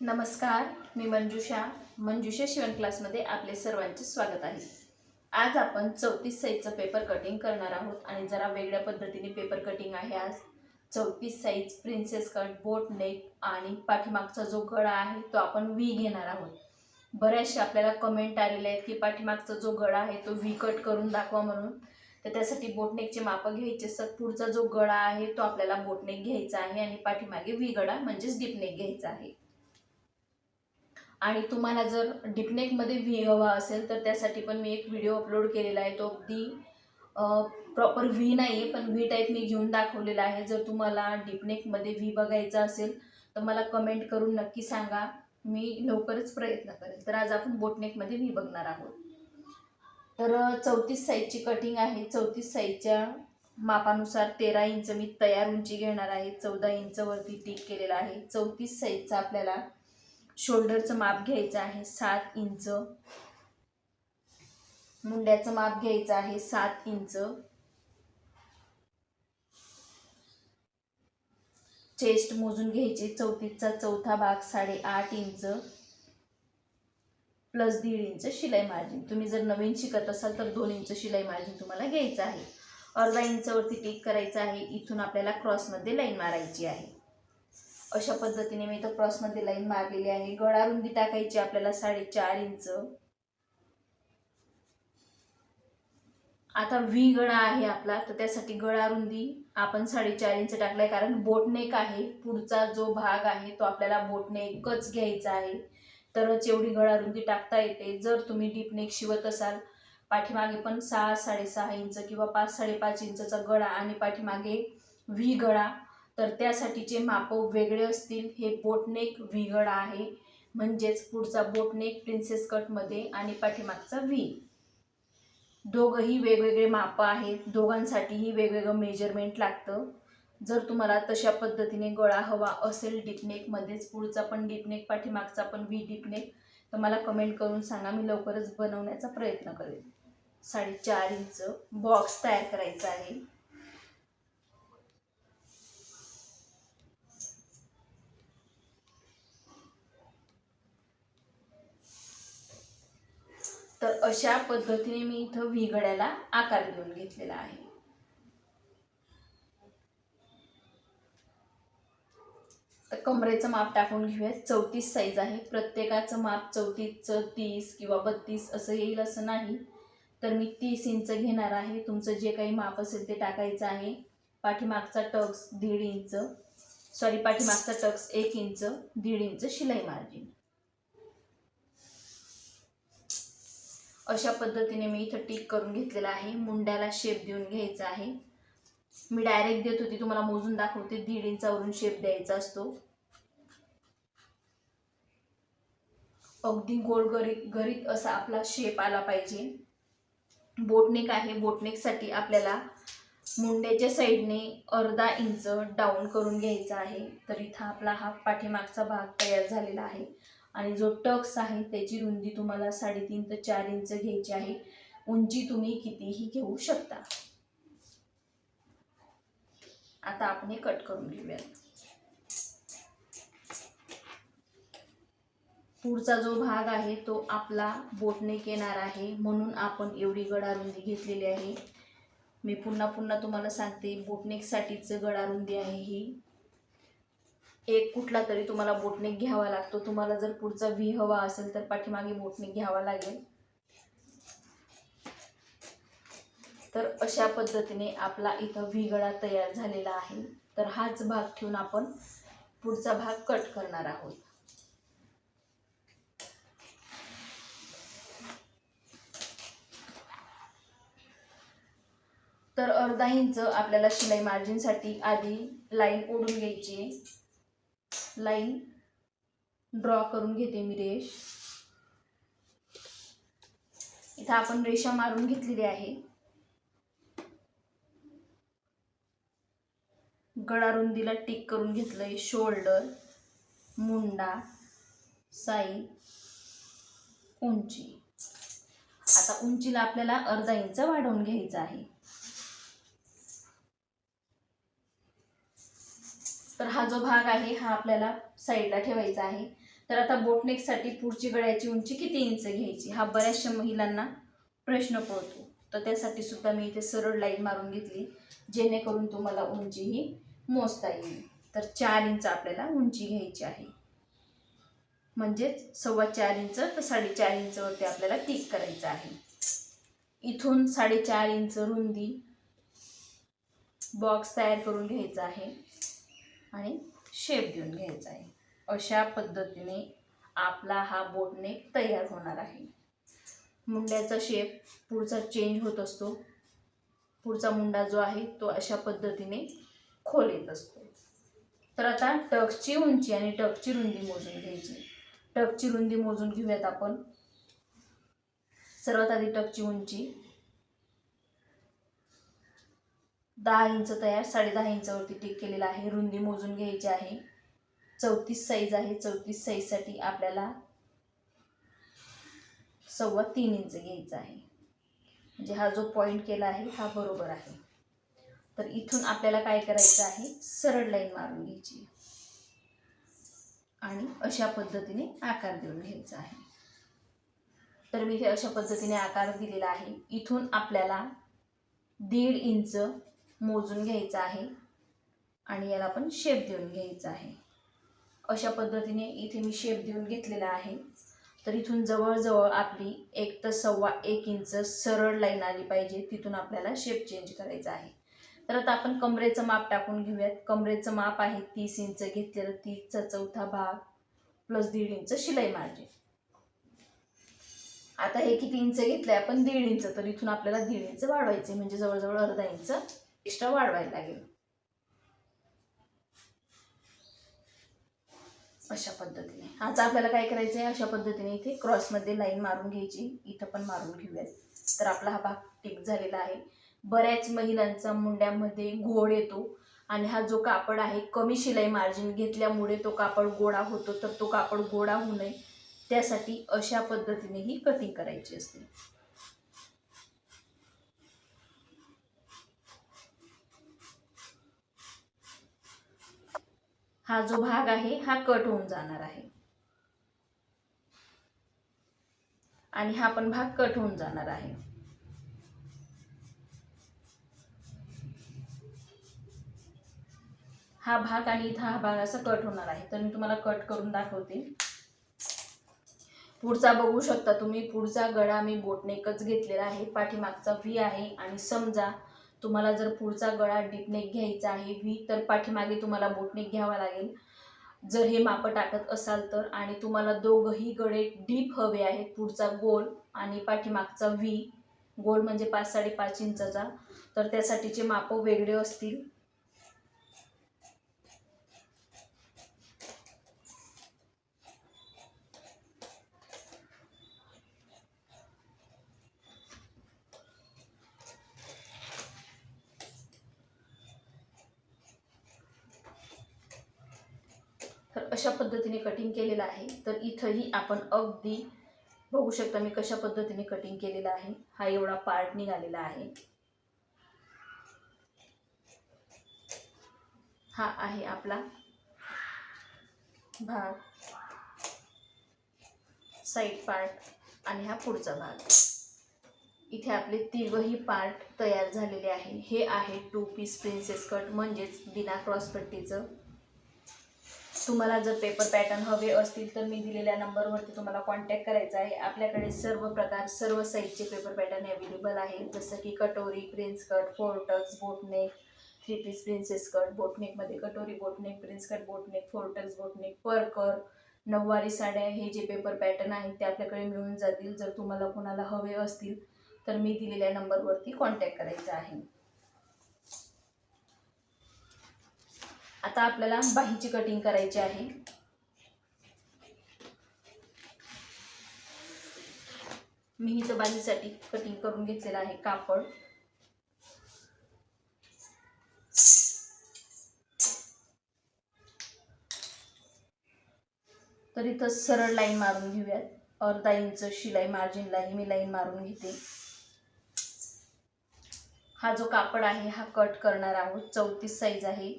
नमस्कार मी मंजुषा. मंजुषा शिवण क्लासमध्ये आपले सर्वांचे स्वागत आहे. आज आपण चौतीस साईजचं पेपर कटिंग करणार आहोत आणि जरा वेगळ्या पद्धतीने पेपर कटिंग आहे आज. चौतीस size princess cut boat neck आणि पाठीमागचा जो गळा आहे तो आपण व्ही घेणार आहोत. बऱ्याचशा आपल्याला कमेंट आलेले आहेत की पाठीमागचा जो गळा आहे तो व्ही कट करून दाखवा म्हणून. तर त्यासाठी बोटनेकचे मापं घ्यायचे असतात. पुढचा जो गळा आहे तो आपल्याला बोटनेक घ्यायचा आहे आणि पाठीमागे व्ही गळा म्हणजेच डीपनेक घ्यायचा आहे. आणि तुम्हाला जर डिपनेकमध्ये व्ही हवा असेल तर त्यासाठी पण मी एक व्हिडिओ अपलोड केलेला आहे तो अगदी प्रॉपर व्ही नाही आहे पण व्ही टाईप मी घेऊन दाखवलेला आहे. जर तुम्हाला डिपनेकमध्ये व्ही बघायचा असेल तर मला कमेंट करून नक्की सांगा. मी लवकरच प्रयत्न करेल तर आज आपण बोटनेकमध्ये व्ही बघणार आहोत. तर चौतीस साईजची कटिंग आहे. चौतीस साईजच्या मापानुसार तेरा इंच मी तयार उंची घेणार आहे. चौदा इंचवरती टिक केलेला आहे. चौतीस साईजचा आपल्याला शोल्डरचं माप घ्यायचं आहे सात इंच. मुंड्याचं माप घ्यायचं आहे सात इंच. चेस्ट मोजून घ्यायचे चौतीसचा चौथा भाग साडेआठ इंच. प्लस दीड इंच शिलाई मार्जिन. तुम्ही जर नवीन शिकत असाल तर दोन इंच शिलाई मार्जिन तुम्हाला घ्यायचं आहे. अर्धा इंचवरती टिक करायचं आहे. इथून आपल्याला क्रॉसमध्ये लाईन मारायची आहे. अशा पद्धतीने मी इथं क्रॉसमध्ये लाईन मारलेली आहे. गळा रुंदी टाकायची आपल्याला साडेचार इंच आता व्ही गळा आहे आपला तर त्यासाठी गळा रुंदी आपण साडेचार इंच टाकलाय कारण बोटनेक आहे. पुढचा जो भाग आहे तो आपल्याला बोटनेकच घ्यायचा आहे. तरच एवढी गळा रुंदी टाकता येते. जर तुम्ही डीपनेक शिवत असाल पाठीमागे पण सहा साडेसहा इंच किंवा पाच साडेपाच इंचचा गळा आणि पाठीमागे व्ही गळा तर त्यासाठीचे मापं वेगळे असतील हे बोटनेक व्ही आहे. म्हणजेच पुढचा बोटनेक प्रिन्सेस कटमध्ये आणि पाठीमागचा व्ही दोघंही वेगवेगळे मापं आहेत. दोघांसाठीही वेगवेगळं मेजरमेंट लागतं. जर तुम्हाला तशा पद्धतीने गळा हवा असेल डिपनेकमध्येच पुढचा पण डिपनेक पाठीमागचा पण व्ही डिपनेक तर मला कमेंट करून सांगा. मी लवकरच बनवण्याचा प्रयत्न करेन. साडेचार इंच बॉक्स तयार करायचा आहे. तर अशा पद्धतीने मी इथं व्ही आकार देऊन घेतलेला आहे. तर कमरेचं माप टाकून घेऊया चौतीस साईज आहे. प्रत्येकाचं माप चौतीसचं तीस किंवा बत्तीस असं येईल असं नाही. तर मी तीस इंच घेणार आहे. तुमचं जे काही माप असेल ते टाकायचं आहे. पाठीमागचा टक्स दीड इंच सॉरी पाठीमागचा टक्स एक इंच दीड इंच शिलाई मार्जिन अशा पद्धतीने मी इथं टिक करून घेतलेला आहे. मुंड्याला शेप देऊन घ्यायचा आहे. मी डायरेक्ट देत होती तुम्हाला मोजून दाखवते. दीड इंचावरून शेप द्यायचा असतो. अगदी गोल गरीत गरीत असा आपला शेप आला पाहिजे. बोटनेक आहे. बोटनेकसाठी आपल्याला मुंड्याच्या साईडने अर्धा इंच डाऊन करून घ्यायचा आहे. तर इथं आपला हा पाठीमागचा भाग तयार झालेला आहे. आणि जो टक्स आहे त्याची रुंदी तुम्हाला साडेतीन ते चार इंच घ्यायची आहे. उंची तुम्ही कितीही घेऊ शकता. आता आपण हे कट करून घेऊयात. पुढचा जो भाग आहे तो आपला बोटनेक येणार आहे. म्हणून आपण एवढी गडारुंदी घेतलेली आहे. मी पुन्हा पुन्हा तुम्हाला सांगते बोटनेकसाठीचं गडारुंदी आहे ही. एक कुठला तरी तुम्हाला बोटनेक घ्यावा लागतो. तुम्हाला जर पुढचा व्ही हवा असेल तर पाठीमागे बोटनेक घ्यावा लागेल. तर अशा पद्धतीने आपला इथं व्ही गळा तयार झालेला आहे. तर हाच भाग ठेवून आपण पुढचा भाग कट करणार आहोत. तर अर्धा इंच आपल्याला शिलाई मार्जिनसाठी आधी लाईन ओढून घ्यायची आहे. लाईन ड्रॉ करून घेते मी रेष. इथं आपण रेषा मारून घेतलेली आहे. गळा रुंदीला टिक करून घेतलंय शोल्डर मुंडा साई उंची. आता उंचीला आपल्याला अर्धा इंच वाढवून घ्यायचं आहे. तर हा जो भाग आहे हा आपल्याला साईडला ठेवायचा आहे. तर आता बोटनेकसाठी पुढची गळ्याची उंची किती इंच घ्यायची? हा बऱ्याचशा महिलांना प्रश्न पडतो. तर त्यासाठी सुद्धा मी इथे सरळ लाईन मारून घेतली जेणेकरून तुम्हाला उंची ही मोजता येईल. तर चार इंच आपल्याला उंची घ्यायची आहे. म्हणजेच सव्वा चार इंच तर साडेचार इंचवरती आपल्याला टिक करायचं आहे. इथून साडेचार इंच रुंदी बॉक्स तयार करून घ्यायचा आहे. आणि शेप घेऊन घ्यायचा आहे. अशा पद्धतीने आपला हा बोटनेक तयार होणार आहे. मुंड्याचा शेप पुढचा चेंज होत असतो. पुढचा मुंडा जो आहे तो अशा पद्धतीने खोल येत असतो. तर आता टकची उंची आणि टकची रुंदी मोजून घ्यायची. टकची रुंदी मोजून घेऊयात आपण. सर्वात आधी टकची उंची. दहा इंच तयार साडे दहा इंचावरती टिक केलेला आहे. रुंदी मोजून घ्यायची आहे. चौतीस साईज आहे. चौतीस साईजसाठी आपल्याला सव्वा तीन इंच घ्यायचा आहे. म्हणजे हा जो पॉईंट केला आहे हा बरोबर आहे. तर इथून आपल्याला काय करायचं आहे? सरळ लाईन मारून घ्यायची. आणि अशा पद्धतीने आकार देऊन घ्यायचा आहे. तर मी हे अशा पद्धतीने आकार दिलेला आहे. इथून आपल्याला दीड इंच मोजून घ्यायचा आहे आणि याला आपण शेप देऊन घ्यायचा आहे. अशा पद्धतीने इथे मी शेप देऊन घेतलेला आहे. तर इथून जवळजवळ आपली एक तर सव्वा एक इंच सरळ लाईन आली पाहिजे. तिथून आपल्याला शेप चेंज करायचा आहे. तर आता आपण कमरेचं माप टाकून घेऊयात. कमरेचं माप आहे तीस इंच. घेतलेलं तीसचा चौथा भाग प्लस दीड इंच शिलाई मार्जिन आता हे किती इंच घेतलंय आपण? दीड इंच. तर इथून आपल्याला दीड इंच वाढवायचे. म्हणजे जवळजवळ अर्धा इंच एक्स्ट्रा वाढवायला लागेल. अशा पद्धतीने. आज आपल्याला काय करायचं आहे अशा पद्धतीने इथे क्रॉसमध्ये लाईन मारून घ्यायची. इथं पण मारून घेऊयात. तर आपला हा भाग टिक झालेला आहे. बऱ्याच महिलांचा मुंड्यामध्ये घोड येतो आणि हा जो कापड आहे कमी शिलाई मार्जिन घेतल्यामुळे तो कापड गोडा होतो. तर तो कापड गोडा होऊ नये. त्यासाठी अशा पद्धतीने ही कटिंग करायची असते. हा जो भाग आहे हा कट होऊन जाणार आहे. आणि हा पण भाग कट होऊन जाणार आहे. हा भाग आणि इथं हा भाग असा कट होणार आहे. तर मी तुम्हाला कट करून दाखवते. पुढचा बघू शकता तुम्ही. पुढचा गळा मी बोटनेकच घेतलेला आहे. पाठीमागचा व्ही आहे. आणि समजा तुम्हाला जर पुढचा गळा डीपनेक घ्यायचा आहे व्ही तर पाठीमागे तुम्हाला बोटनेक घ्यावा लागेल. जर हे मापं टाकत असाल तर आणि तुम्हाला दोघंही गळे डीप हवे आहेत पुढचा गोल आणि पाठीमागचा व्ही गोल म्हणजे पाच साडेपाच इंचाचा तर त्यासाठीचे मापं वेगळे असतील तर अशा पद्धतीने कटिंग केलेलं आहे तर इथंही आपण अगदी बघू शकता मी कशा पद्धतीने कटिंग केलेलं आहे. हा एवढा पार्ट निघालेला आहे. हा आहे आपला भाग. साईड पार्ट आणि हा पुढचा भाग. इथे आपले तिघही पार्ट तयार झालेले आहे. हे आहे टू पीस प्रिन्सेस कट म्हणजेच बिना क्रॉसपट्टीचं तुम्हाला जर पेपर पॅटर्न हवे असतील तर मी दिलेल्या नंबरवरती तुम्हाला कॉन्टॅक्ट करायचा आहे. आपल्याकडे सर्व प्रकार सर्व साईजचे पेपर पॅटर्न अवेलेबल आहे जसं की कटोरी prince cut फोर्टक्स boatneck three piece princess cut बोटनेकमध्ये कटोरी boat neck prince cut boat neck फोर्टक्स boat neck परकर नऊवारी साड्या हे जे पेपर पॅटर्न आहेत ते आपल्याकडे मिळून जातील. जर तुम्हाला कोणाला हवे असतील तर मी दिलेल्या नंबरवरती कॉन्टॅक्ट करायचा आहे. आता आपल्याला बाहीची कटिंग करायची आहे. मी इथं बाहीसाठी कटिंग करून घेतलेलं आहे कापड. तर इथं सरळ लाईन मारून घेऊयात. अर्धा इंच शिलाई मार्जिनलाही मी लाईन मारून घेते. हा जो कापड आहे हा कट करणार आहोत. चौतीस साईज आहे.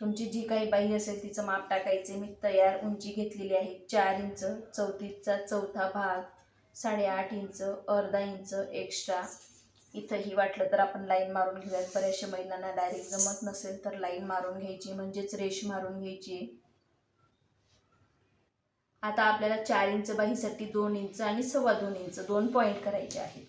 तुमची जी काही बाई असेल तिचं माप टाकायचे. मी तयार उंची घेतलेली आहे. चार इंच चौतीसचा चौथा भाग साडेआठ इंच अर्धा इंच एक्स्ट्रा इथंही वाटलं तर आपण लाईन मारून घेऊयात. बऱ्याचशा महिलांना डायरेक्ट जमत नसेल तर लाईन मारून घ्यायची म्हणजेच रेश मारून घ्यायची. आता आपल्याला चार इंच बाहीसाठी दोन इंच आणि सव्वा दोन इंच दोन पॉईंट करायचे आहेत.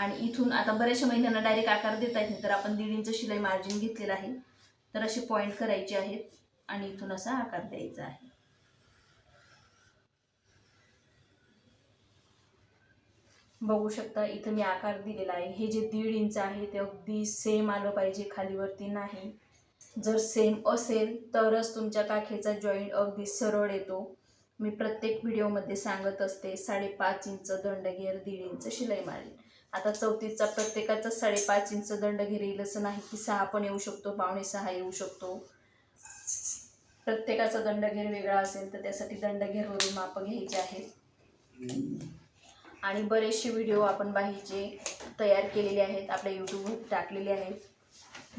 आणि इथून आता बऱ्याचशा महिन्यांना डायरेक्ट आकार देता येत नाही तर आपण दीड इंच शिलाई मार्जिन घेतलेलं आहे. तर असे पॉईंट करायचे आहेत आणि इथून असा आकार द्यायचा आहे. बघू शकता इथं मी आकार दिलेला आहे. हे जे दीड इंच आहे ते अगदी सेम आलं पाहिजे खालीवरती नाही. जर सेम असेल तरच तुमच्या काखेचा जॉईंट अगदी सरळ येतो. मी प्रत्येक व्हिडिओमध्ये सांगत असते साडेपाच इंच दंडगेर दीड इंच शिलाई मारेल आता चौथीचा प्रत्येकाचा साडेपाच इंच दंड येईल असं नाही की सहा पण येऊ शकतो पावणे सहा येऊ शकतो. प्रत्येकाचा दंडघेर वेगळा असेल तर त्यासाठी दंडघेरवरून माप घ्यायचे आहेत. आणि बरेचसे व्हिडिओ आपण बाहीचे तयार केलेले आहेत आपल्या यूट्यूबवर टाकलेले आहेत.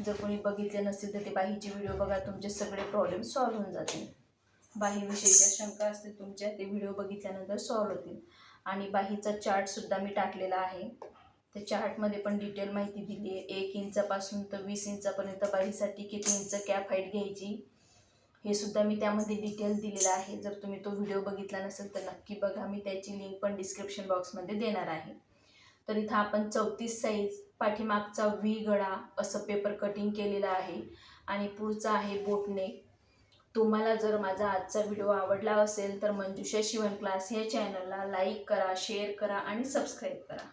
जर कोणी बघितले नसतील तर ते बाहीचे व्हिडिओ बघा तुमचे सगळे प्रॉब्लेम सॉल्व्ह होऊन जातील. बाहीविषयी ज्या शंका असतील तुमच्या ते व्हिडिओ बघितल्यानंतर सॉल्व्ह होतील. आणि बाहीचा चार्टसुद्धा मी टाकलेला आहे. त्या चार्टमध्ये पण डिटेल माहिती दिली आहे. एक इंचापासून तर वीस इंचापर्यंत बाईसाठी किती इंच कॅप हाईट घ्यायची हे सुद्धा मी त्यामध्ये डिटेल दिलेलं आहे. जर तुम्ही तो व्हिडिओ बघितला नसेल तर नक्की बघा. मी त्याची लिंक पण डिस्क्रिप्शन बॉक्समध्ये देणार आहे. तर इथं आपण चौतीस साईज पाठीमागचा व्ही गळा असं पेपर कटिंग केलेलं आहे. आणि पुढचा आहे बोटने तुम्हाला जर माझा आजचा व्हिडिओ आवडला असेल तर मंजुषा शिवण क्लास ह्या चॅनलला लाईक करा शेअर करा आणि सबस्क्राईब करा.